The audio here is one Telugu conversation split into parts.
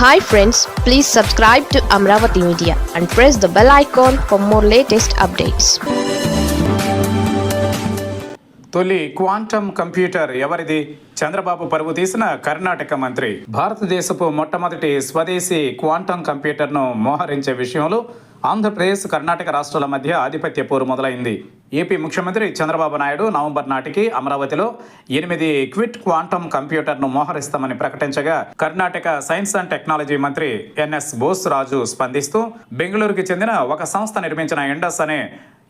Hi friends please subscribe to Amaravati media and press the bell icon for more latest updates తొలి క్వాంటమ్ కంప్యూటర్ ఎవరిది? చంద్రబాబు పరువు తీసిన కర్ణాటక మంత్రి. భారతదేశపు మొట్టమొదటి స్వదేశీ క్వాంటమ్ కంప్యూటర్ను మోహరించే విషయంలో ఆంధ్రప్రదేశ్ కర్ణాటక రాష్ట్రాల మధ్య ఆధిపత్య పోరు మొదలైంది. ఏపీ ముఖ్యమంత్రి చంద్రబాబు నాయుడు నవంబర్ నాటికి అమరావతిలో ఎనిమిది క్విట్ క్వాంటమ్ కంప్యూటర్ను మోహరిస్తామని ప్రకటించగా కర్ణాటక సైన్స్ అండ్ టెక్నాలజీ మంత్రి ఎన్ఎస్ బోస్ రాజు స్పందిస్తూ బెంగళూరుకి చెందిన ఒక సంస్థ నిర్మించిన ఇండస్ అనే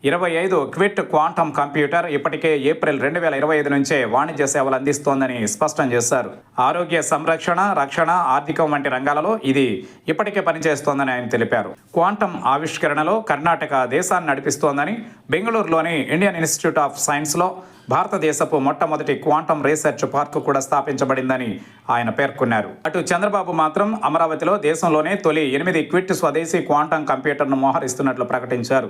ఇరవై ఐదు క్విట్ క్వాంటమ్ కంప్యూటర్ ఇప్పటికే ఏప్రిల్ రెండు వేల ఇరవై ఐదు నుంచే వాణిజ్య సేవలు అందిస్తోందని స్పష్టం చేశారు. ఆరోగ్య సంరక్షణ రక్షణ ఆర్థికం వంటి రంగాలలో ఇది ఇప్పటికే పనిచేస్తోందని ఆయన తెలిపారు. క్వాంటమ్ ఆవిష్కరణలో కర్ణాటక దేశాన్ని నడిపిస్తోందని బెంగళూరులోని ఇండియన్ ఇన్స్టిట్యూట్ ఆఫ్ సైన్స్లో భారతదేశపు మొట్టమొదటి క్వాంటమ్ రీసెర్చ్ పార్క్ కూడా స్థాపించబడిందని ఆయన పేర్కొన్నారు. అటు చంద్రబాబు మాత్రం అమరావతిలో దేశంలోనే తొలి ఎనిమిది క్విట్ స్వదేశీ క్వాంటమ్ కంప్యూటర్ను మోహరిస్తున్నట్లు ప్రకటించారు.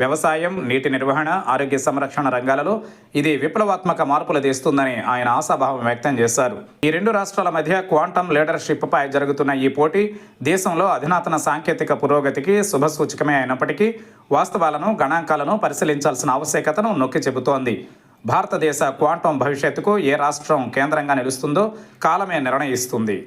వ్యవసాయం నీటి నిర్వహణ ఆరోగ్య సంరక్షణ రంగాలలో ఇది విప్లవాత్మక మార్పులు తెస్తుందని ఆయన ఆశాభావం వ్యక్తం చేశారు. ఈ రెండు రాష్ట్రాల మధ్య క్వాంటమ్ లీడర్షిప్పై జరుగుతున్న ఈ పోటీ దేశంలో అధునాతన సాంకేతిక పురోగతికి శుభసూచకమే అయినప్పటికీ వాస్తవాలను గణాంకాలను పరిశీలించాల్సిన ఆవశ్యకతను నొక్కి చెబుతోంది. భారతదేశ క్వాంటం భవిష్యత్తుకు ఏ రాష్ట్రం కేంద్రంగా నిలుస్తుందో కాలమే నిర్ణయిస్తుంది.